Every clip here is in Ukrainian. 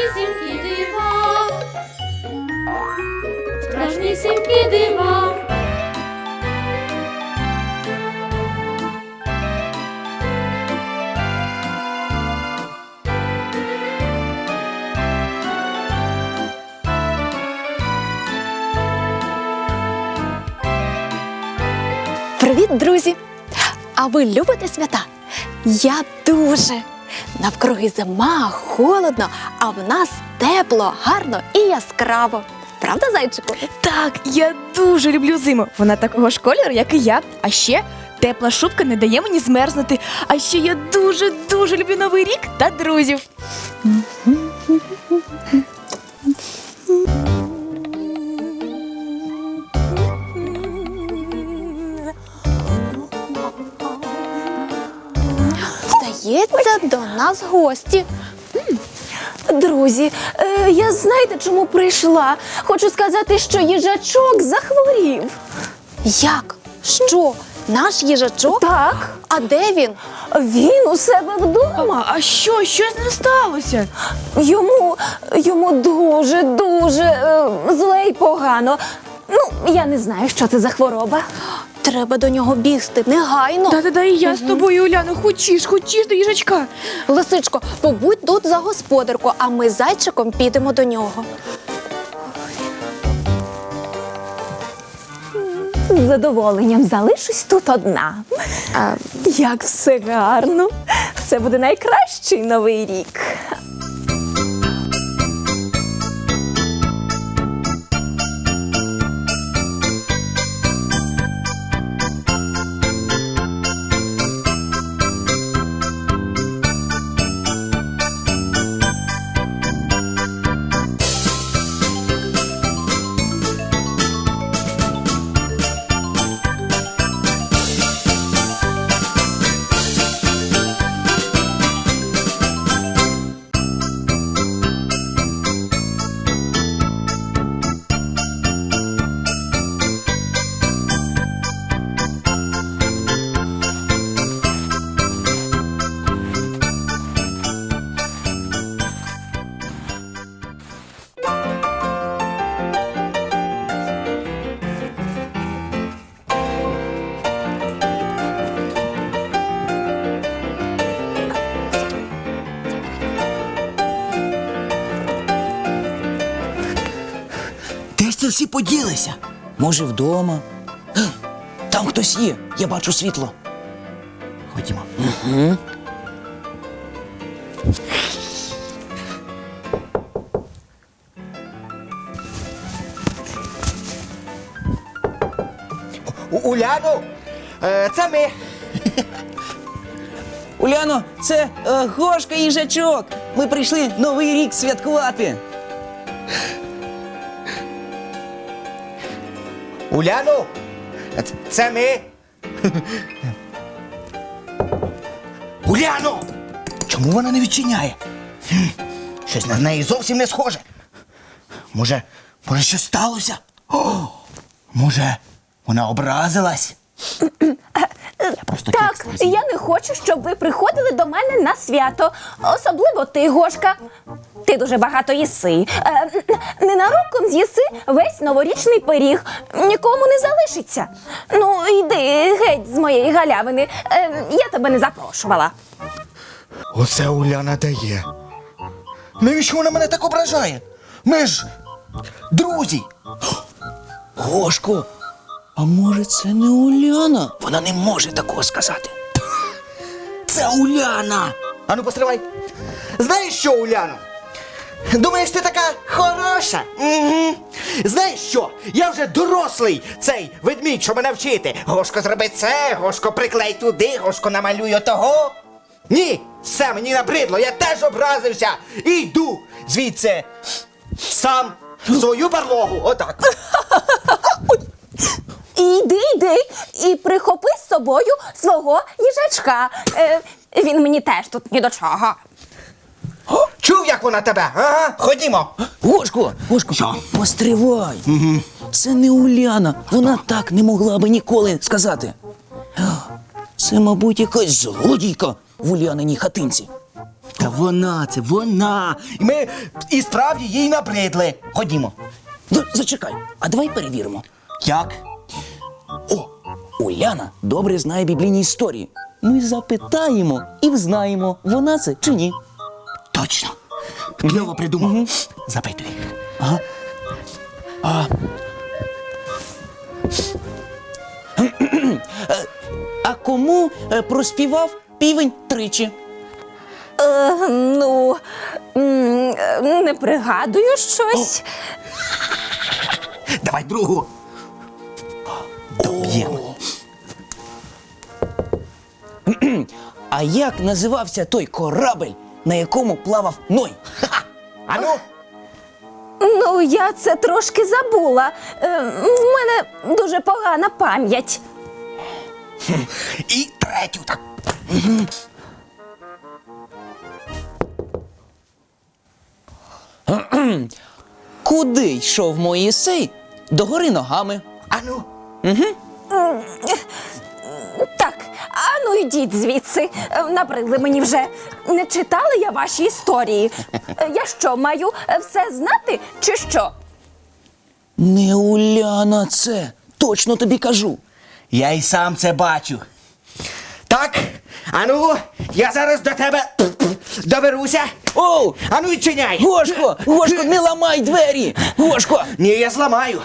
страшнісінькі дива. Страшнісінькі дива. Привіт, друзі! А ви любите свята? Я дуже. Навкруги зима, холодно, а в нас тепло, гарно і яскраво. Правда, зайчику? Так, я дуже люблю зиму. Вона такого ж кольору, як і я. А ще тепла шубка не дає мені змерзнути. А ще я дуже дуже люблю новий рік та друзів. Здається, до нас гості. Друзі, е, я знаєте, чому прийшла? Хочу сказати, що їжачок захворів. Як? Що? Наш їжачок? Так, А де він? він у себе вдома. А що? Що з ним сталося? Йому, йому дуже, дуже е, зле й погано. Ну, я не знаю, що це за хвороба. Треба до нього бігти негайно. Та-та-та, і я з тобою, Уляно, хочеш, хочеш до їжачка. Лисичко, побудь тут за господарку, а ми з зайчиком підемо до нього. З задоволенням залишусь тут одна. А, Як все гарно. Це буде найкращий новий рік. Всі поділися? Може, вдома? Там хтось є, я бачу світло. Ходімо. Угу. Уляну, е, це ми. Уляно, це е, Гошка їжачок. Ми прийшли новий рік святкувати. Уляну, е, це ми. Уляну! Чому вона не відчиняє? Щось на неї зовсім не схоже. Може, може, щось сталося? О, може, вона образилась? Я просто Так, я не хочу, щоб ви приходили до мене на свято. Особливо ти, Гошка. Ти дуже багато їси. Е, ненароком з'їси весь новорічний пиріг. Нікому не залишиться. Ну, йди геть з моєї галявини. Е, я тебе не запрошувала. Оце Уляна дає. Навіщо вона мене так ображає? Ми ж друзі. Гошко, а може це не Уляна? Вона не може такого сказати. Це Уляна. Ану, постривай. Знаєш що, Уляно? Думаєш, ти така хороша? Угу. Знаєш що? Я вже дорослий цей ведмідь, що мене вчити. Гошко, зроби це, Гошко, приклей туди, Гошко, намалюй того. Ні, все мені набридло, я теж образився. І йду звідси. Сам в свою барлогу. Отак. І йди, йди, і прихопи з собою свого їжачка. Е, він мені теж тут ні до чого. Чув, як вона тебе? Ага, ходімо. Гошко, Гошко, Що? постривай. Це не Уляна. Вона так не могла би ніколи сказати. Це, мабуть, якась злодійка в Уляниній хатинці. Та вона, це вона. І ми і справді їй набридли. Ходімо. Ну, зачекай, а давай перевіримо. Як? О, Уляна добре знає біблійні історії. Ми запитаємо і взнаємо, вона це чи ні. Точно. Кльово придумав. Запитуй. А кому е, проспівав півень тричі? Е, ну, м, е, не пригадую щось. Давай другу. Доб'ємо. А як називався той корабель, на якому плавав Ной? Ану, Ну, я це трошки забула. Е, в мене дуже погана пам'ять. і третю так. Куди йшов Моїсей? Догори ногами. Ану. Так, а ну йдіть звідси. Набрили мені вже. Не читала я ваші історії. Е, Я що, маю е, все знати, чи що? Не Уляна це. Точно тобі кажу. Я й сам це бачу. Так, ану, я зараз до тебе доберуся. Оу! Ану, відчиняй. Гошко! Гошко, не ламай двері! Гошко! Ні, я зламаю.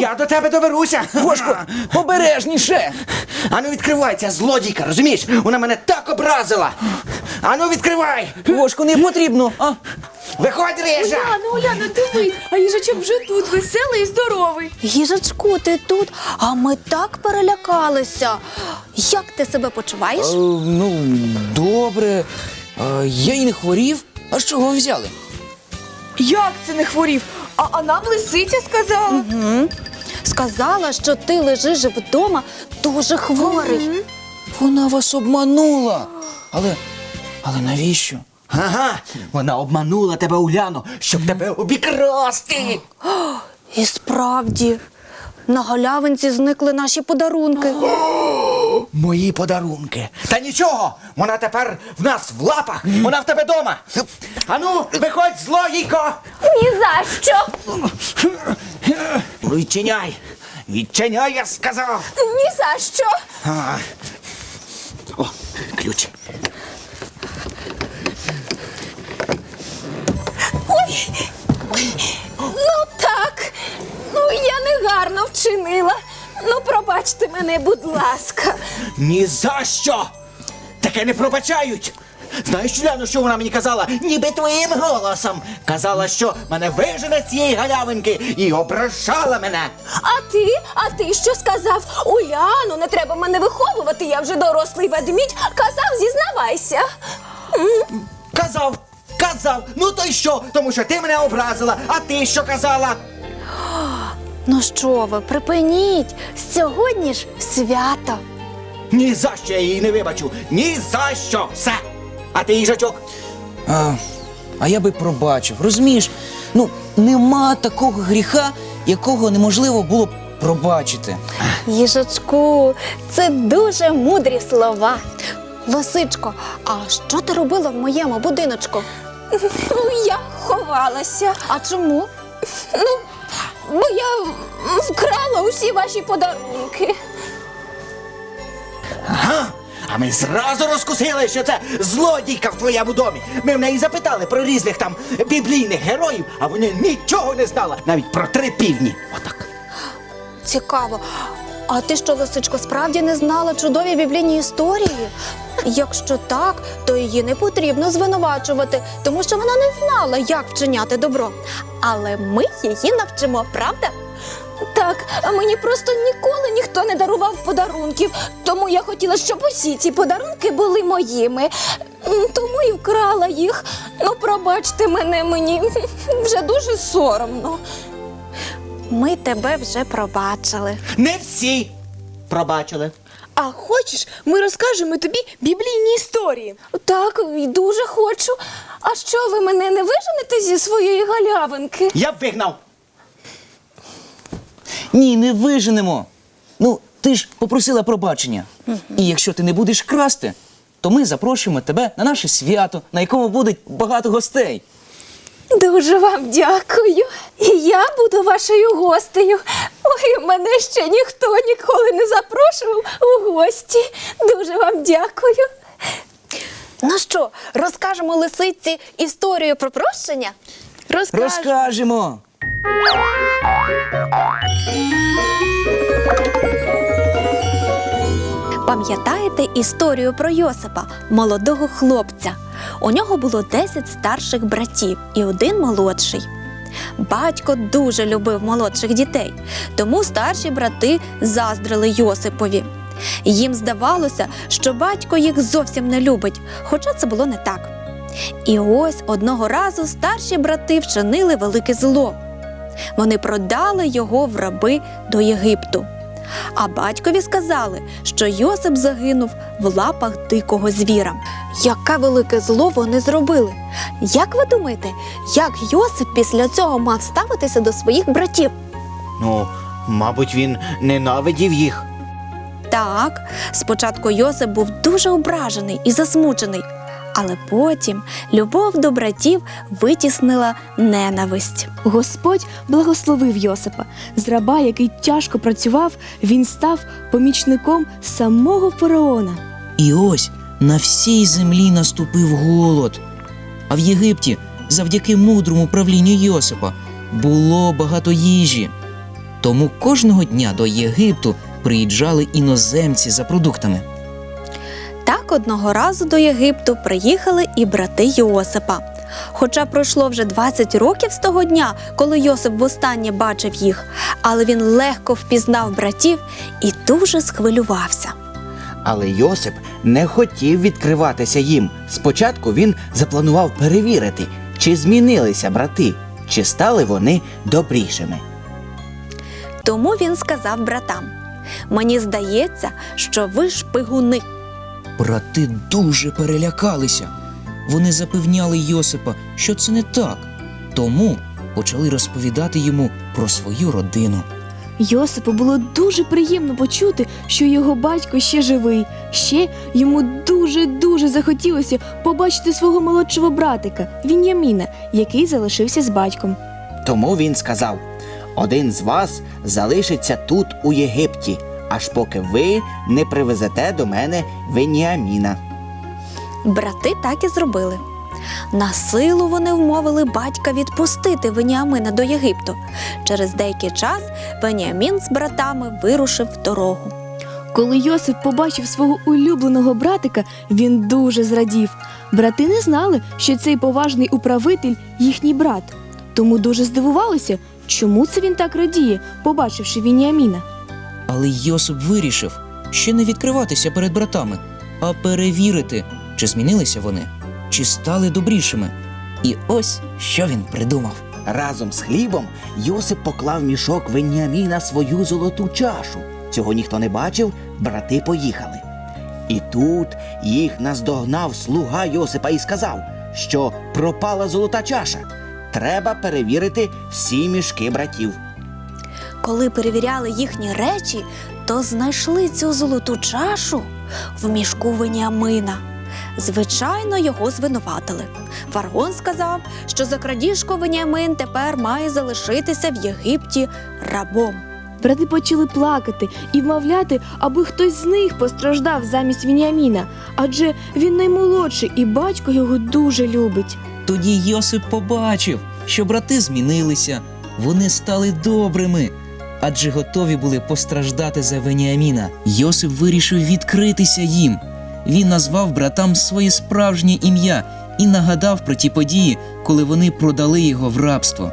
Я до тебе доберуся. Гошко, обережніше! Ану, відкривай, ця злодійка, розумієш? Вона мене так образила. Ану, відкривай. Гошко, не потрібно! А? Виходь, Рижа. Уляна, Уляна, дивись, а їжачок вже тут, веселий і здоровий. Їжачку, ти тут, а ми так перелякалися. Як ти себе почуваєш? Е, ну, добре. Е, я й не хворів. А з чого ви взяли? Як це не хворів? А, а нам лисиця сказала. Сказала, що ти лежиш вдома дуже хворий. Вона вас обманула. Але. Але навіщо? Ага, вона обманула тебе, Уляно, щоб тебе обікрасти. І справді, на галявинці зникли наші подарунки. Мої подарунки. Та нічого, вона тепер в нас в лапах, вона в тебе дома. Ану, виходь, злодійко. Ні за що! Відчиняй. Відчиняй, я сказав. Ні за що! А. О, ключ. Пробачте мене, будь ласка. Ні за що! Таке не пробачають. Знаєш, Уляно, що вона мені казала? Ніби твоїм голосом. Казала, що мене вижене з цієї галявинки і ображала мене. А ти? А ти що сказав? Уляну, не треба мене виховувати, я вже дорослий ведмідь. Казав, зізнавайся. Казав, казав. Ну то й що? Тому що ти мене образила, а ти що казала? Ну що ви, припиніть! Сьогодні ж свято. Ні за що я її не вибачу. Ні за що. Все. А ти їжачок? А, а я би пробачив, розумієш? Ну, нема такого гріха, якого неможливо було б пробачити. Їжачку, це дуже мудрі слова. Лисичко, а що ти робила в моєму будиночку? Ну, я ховалася. А чому? Ну, бо я вкрала усі ваші подарунки. Ага. А ми зразу розкусили, що це злодійка в твоєму домі. Ми в неї запитали про різних там біблійних героїв, а вони нічого не знала. Навіть про три півні. Отак. Цікаво. А ти що, лисичко, справді не знала чудові біблійні історії? Якщо так, то її не потрібно звинувачувати, тому що вона не знала, як вчиняти добро. Але ми її навчимо, правда? Так, а мені просто ніколи ніхто не дарував подарунків, тому я хотіла, щоб усі ці подарунки були моїми. Тому і вкрала їх. Ну, пробачте мене, мені вже дуже соромно. Ми тебе вже пробачили. Не всі пробачили. А хочеш, ми розкажемо тобі біблійні історії. Так, і дуже хочу. А що ви мене не виженете зі своєї галявинки? Я б вигнав. Ні, не виженемо. Ну, ти ж попросила пробачення. І якщо ти не будеш красти, то ми запрошуємо тебе на наше свято, на якому буде багато гостей. Дуже вам дякую. І я буду вашою гостею. Ой, мене ще ніхто ніколи не запрошував у гості. Дуже вам дякую. Ну що, розкажемо лисиці історію про прощення? Розкажемо. Розкажемо. Пам'ятаєте історію про Йосипа, молодого хлопця? У нього було 10 старших братів і один молодший. Батько дуже любив молодших дітей, тому старші брати заздрили Йосипові. Їм здавалося, що батько їх зовсім не любить, хоча це було не так. І ось одного разу старші брати вчинили велике зло. Вони продали його в раби до Єгипту. А батькові сказали, що Йосип загинув в лапах дикого звіра. Яке велике зло вони зробили? Як ви думаєте, як Йосип після цього мав ставитися до своїх братів? Ну, мабуть, він ненавидів їх. Так, спочатку Йосип був дуже ображений і засмучений, але потім любов до братів витіснила ненависть. Господь благословив Йосипа. З раба, який тяжко працював, він став помічником самого фараона. І ось на всій землі наступив голод. А в Єгипті, завдяки мудрому правлінню Йосипа, було багато їжі. Тому кожного дня до Єгипту приїжджали іноземці за продуктами. Так одного разу до Єгипту приїхали і брати Йосипа. Хоча пройшло вже 20 років з того дня, коли Йосип востаннє бачив їх, але він легко впізнав братів і дуже схвилювався. Але Йосип не хотів відкриватися їм. Спочатку він запланував перевірити, чи змінилися брати, чи стали вони добрішими. Тому він сказав братам: Мені здається, що ви шпигуни. Брати дуже перелякалися. Вони запевняли Йосипа, що це не так, тому почали розповідати йому про свою родину. Йосипу було дуже приємно почути, що його батько ще живий. Ще йому дуже-дуже захотілося побачити свого молодшого братика Він'яміна, який залишився з батьком. Тому він сказав: один з вас залишиться тут, у Єгипті, аж поки ви не привезете до мене Веніаміна. Брати так і зробили. На силу вони вмовили батька відпустити Веніамина до Єгипту. Через деякий час Веніамін з братами вирушив в дорогу. Коли Йосип побачив свого улюбленого братика, він дуже зрадів. Брати не знали, що цей поважний управитель їхній брат. Тому дуже здивувалися, чому це він так радіє, побачивши Вініаміна. Але Йосип вирішив ще не відкриватися перед братами, а перевірити, чи змінилися вони, чи стали добрішими. І ось що він придумав. Разом з хлібом Йосип поклав мішок Веніаміна свою золоту чашу. Цього ніхто не бачив, брати поїхали. І тут їх наздогнав слуга Йосипа і сказав, що пропала золота чаша. Треба перевірити всі мішки братів. Коли перевіряли їхні речі, то знайшли цю золоту чашу в мішку Веніамина. Звичайно, його звинуватили. Фаргон сказав, що за крадіжку Веніамин тепер має залишитися в Єгипті рабом. Брати почали плакати і вмовляти, аби хтось з них постраждав замість Вініаміна, адже він наймолодший і батько його дуже любить. Тоді Йосип побачив, що брати змінилися, вони стали добрими, адже готові були постраждати за Веніаміна. Йосип вирішив відкритися їм. Він назвав братам своє справжнє ім'я і нагадав про ті події, коли вони продали його в рабство.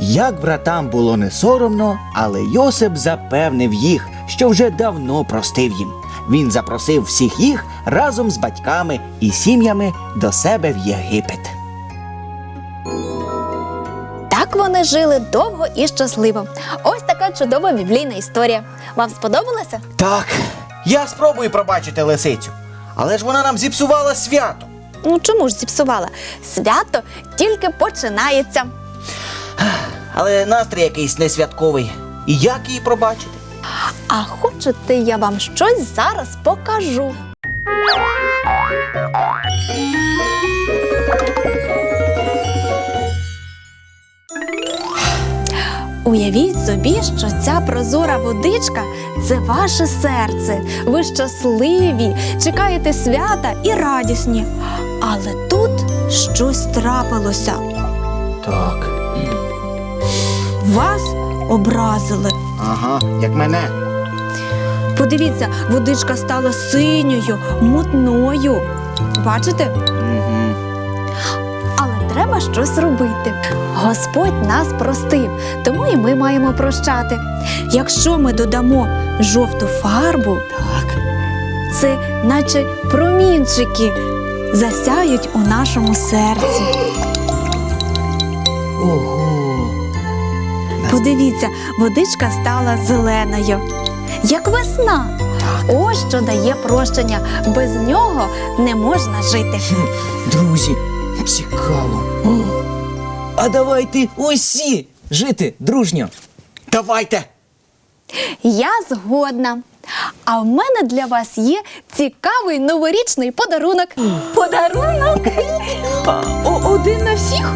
Як братам було не соромно, але Йосип запевнив їх, що вже давно простив їм. Він запросив всіх їх разом з батьками і сім'ями до себе в Єгипет. Так вони жили довго і щасливо. Ось така чудова біблійна історія. Вам сподобалося? Так, я спробую пробачити лисицю. Але ж вона нам зіпсувала свято. Ну чому ж зіпсувала? Свято тільки починається. Але настрій якийсь не святковий. І як її пробачити? А хочете, я вам щось зараз покажу. Уявіть собі, що ця прозора водичка це ваше серце. Ви щасливі, чекаєте свята і радісні. Але тут щось трапилося. Так. Вас образили. Ага, як мене. Подивіться, водичка стала синьою, мутною. Бачите? Треба щось робити. Господь нас простив, тому і ми маємо прощати. Якщо ми додамо жовту фарбу, Так. це наче промінчики засяють у нашому серці. Ого. Подивіться, водичка стала зеленою, як весна. Ось що дає прощення. Без нього не можна жити. Друзі, цікаво. О, А давайте усі жити дружньо. Давайте. Я згодна. А в мене для вас є цікавий новорічний подарунок. Подарунок? один на всіх?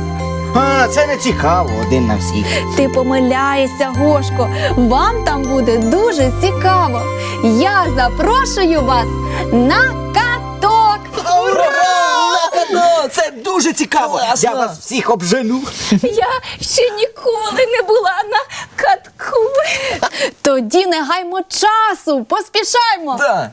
А, це не цікаво, один на всіх. Ти помиляєшся, Гошко. Вам там буде дуже цікаво. Я запрошую вас на каток. Ура! Дуже цікаво! Класно! Я вас всіх обжену. Я ще ніколи не була на катку. Тоді не гаймо часу, поспішаймо. Да.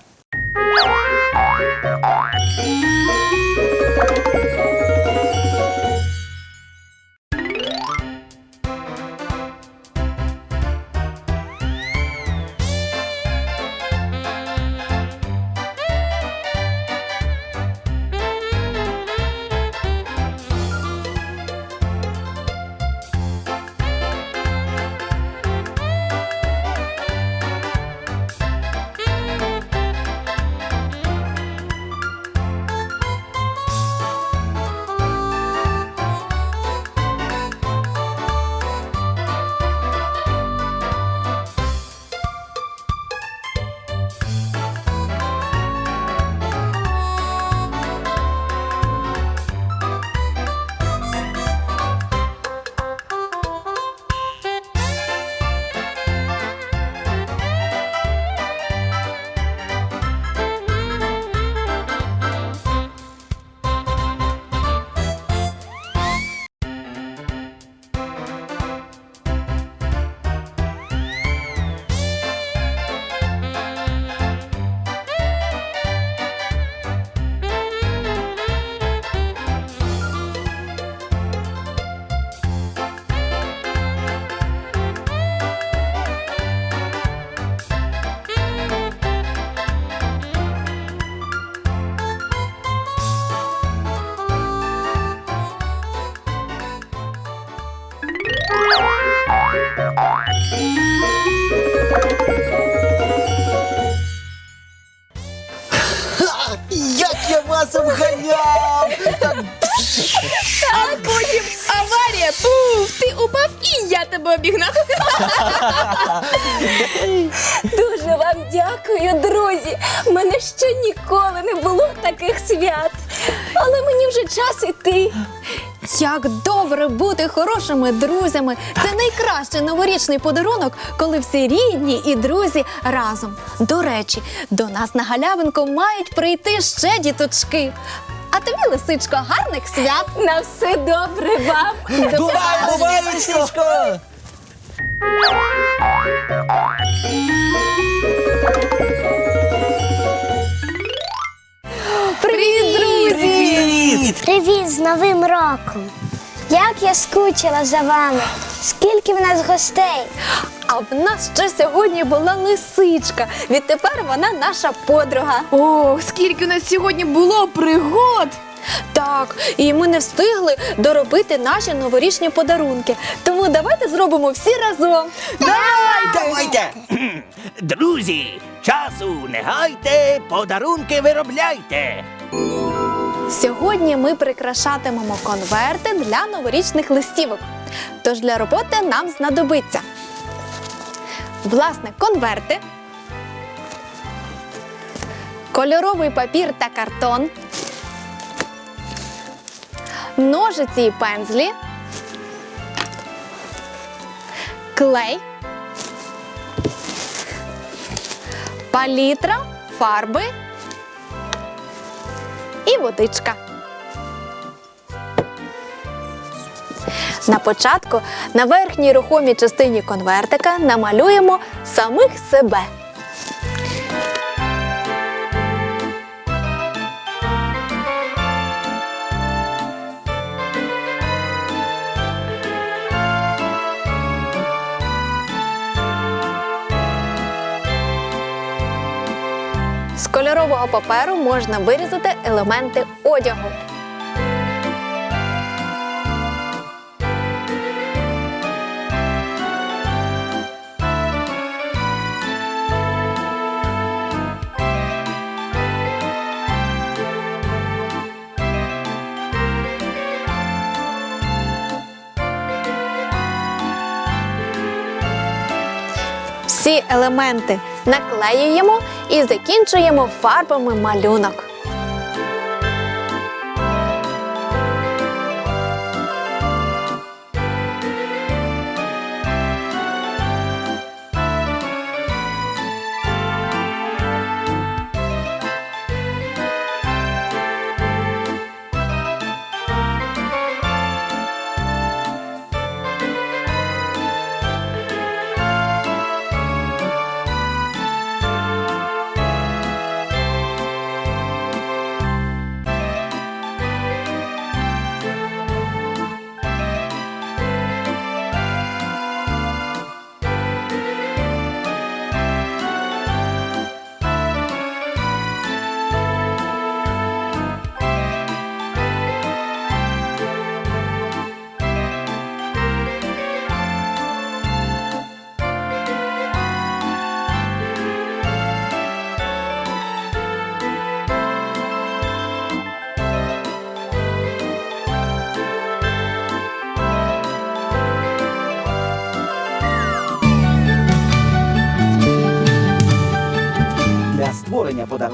Ти упав і я тебе обігнав. Дуже вам дякую, друзі. У мене ще ніколи не було таких свят. Але мені вже час іти. Як добре бути хорошими друзями. Це найкращий новорічний подарунок, коли всі рідні і друзі разом. До речі, до нас на галявинку мають прийти ще діточки. А тобі, лисичко, гарних свят! На все добре вам. Бувай, бувай, лисичко! Привіт, друзі! Привіт! Привіт з Новим роком! Як я скучила за вами! Скільки в нас гостей! А в нас ще сьогодні була лисичка. Відтепер вона наша подруга. Ох, скільки у нас сьогодні було пригод! Так, Так, і ми не встигли доробити наші новорічні подарунки. Тому давайте зробимо всі разом. Давайте! Друзі, часу не гайте, подарунки виробляйте. Сьогодні ми прикрашатимемо конверти для новорічних листівок. Тож для роботи нам знадобиться власне конверти, кольоровий папір та картон, ножиці і пензлі, клей, палітра, фарби водичка. На початку на верхній рухомій частині конвертика намалюємо самих себе. Кольорового паперу можна вирізати елементи одягу. Всі елементи наклеюємо і закінчуємо фарбами малюнок.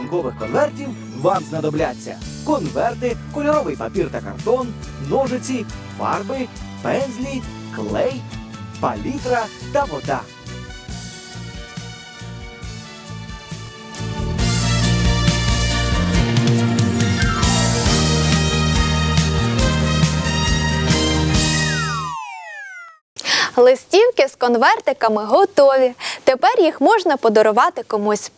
Подарункових конвертів вам знадобляться конверти, кольоровий папір та картон, ножиці, фарби, пензлі, клей, палітра та вода. Листівки з конвертиками готові. Тепер їх можна подарувати комусь.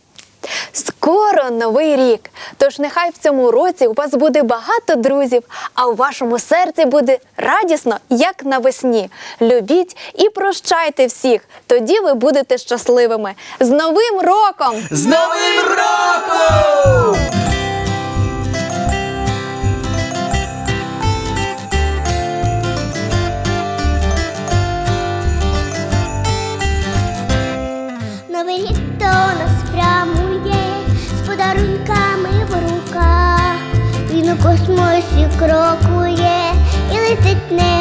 Скоро новий рік. Тож нехай в цьому році у вас буде багато друзів, а у вашому серці буде радісно, як навесні. Любіть і прощайте всіх. Тоді ви будете щасливими. З Новим роком! З Новим роком! Космосі крокує і летить не